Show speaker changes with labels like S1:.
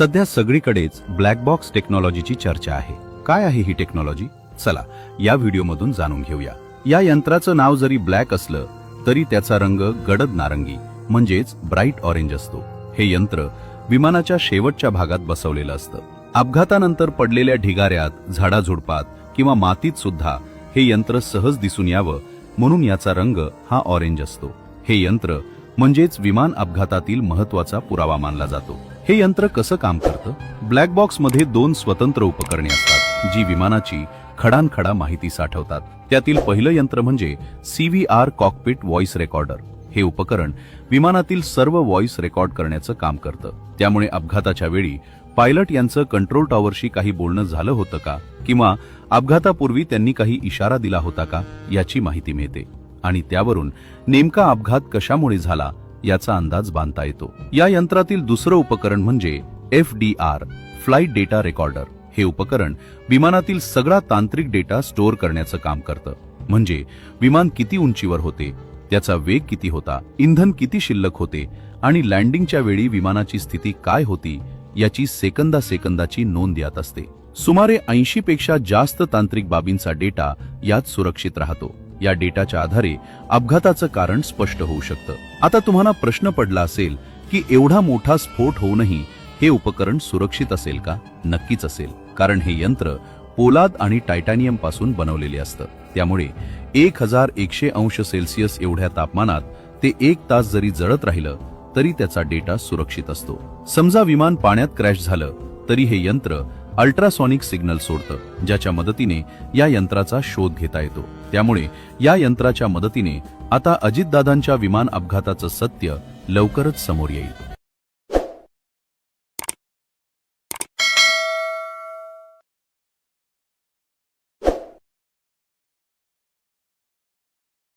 S1: सध्या सगळीकडेच black box टेक्नॉलॉजीची चर्चा आहे. काय आहे ही टेक्नॉलॉजी चला या व्हिडिओमधून जाणून घेऊया. या यंत्राचं नाव जरी ब्लॅक असलं तरी त्याचा रंग गडद नारंगी म्हणजेच ब्राईट ऑरेंज असतो. हे यंत्र विमानाच्या शेवटच्या भागात बसवलेलं असतं. अपघातानंतर पडलेल्या ढिगाऱ्यात झाडाझुडपात किंवा मातीत सुद्धा हे यंत्र सहज दिसून यावं म्हणून याचा रंग हा ऑरेंज असतो. हे यंत्र म्हणजेच विमान अपघातातील महत्त्वाचा पुरावा मानला जातो. हे यंत्र कसं काम करतं? ब्लॅक बॉक्समध्ये दोन स्वतंत्र उपकरणे असतात जी विमानाची खडानखडा माहिती साठवतात. त्यातील पहिलं यंत्र म्हणजे C V R cockpit voice recorder हे उपकरण विमानातील सर्व व्हॉइस रेकॉर्ड करण्याचं काम करतं. त्यामुळे अपघाताच्या वेळी पायलट यांचं कंट्रोल टॉवरशी काही बोलणं झालं होतं का? किंवा अपघातापूर्वी त्यांनी काही इशारा दिला होता का? याची माहिती मिळते. आणि त्यावरून नेमका अपघात कशामुळे झाला? याचा अंदाज बांधता येतो. या यंत्रातील दुसरं उपकरण म्हणजे F D R flight data recorder. हे उपकरण विमानातील सगळा तांत्रिक डेटा स्टोअर करण्याचं काम करतं. म्हणजे विमान किती उंचीवर होते त्याचा वेग किती होता इंधन किती शिल्लक होते आणि लँडिंगच्या वेळी विमानाची स्थिती काय होती याची सेकंदा सेकंदाची नोंद यात असते. सुमारे ऐंशी पेक्षा जास्त तांत्रिक बाबींचा डेटा यात सुरक्षित राहतो. या डेटाच्या आधारे अपघाताचं कारण स्पष्ट होऊ शकतं. आता तुम्हाला प्रश्न पडला असेल की एवढा मोठा स्फोट होऊनही हे उपकरण सुरक्षित असेल का? नक्कीच असेल. कारण हे यंत्र पोलाद आणि टायटॅनियमपासून बनवलेले असतं. त्यामुळे एक हजार एकशे अंश सेल्सिअस एवढ्या तापमानात ते एक तास जरी जळत राहिलं तरी त्याचा डेटा सुरक्षित असतो. समजा विमान पाण्यात क्रॅश झालं तरी हे यंत्र अल्ट्रासॉनिक सिग्नल सोडतं ज्याच्या मदतीने या यंत्राचा शोध घेता येतो. त्यामुळे या यंत्राच्या मदतीने आता अजितदादांच्या विमान अपघाताचं सत्य लवकरच समोर येईल.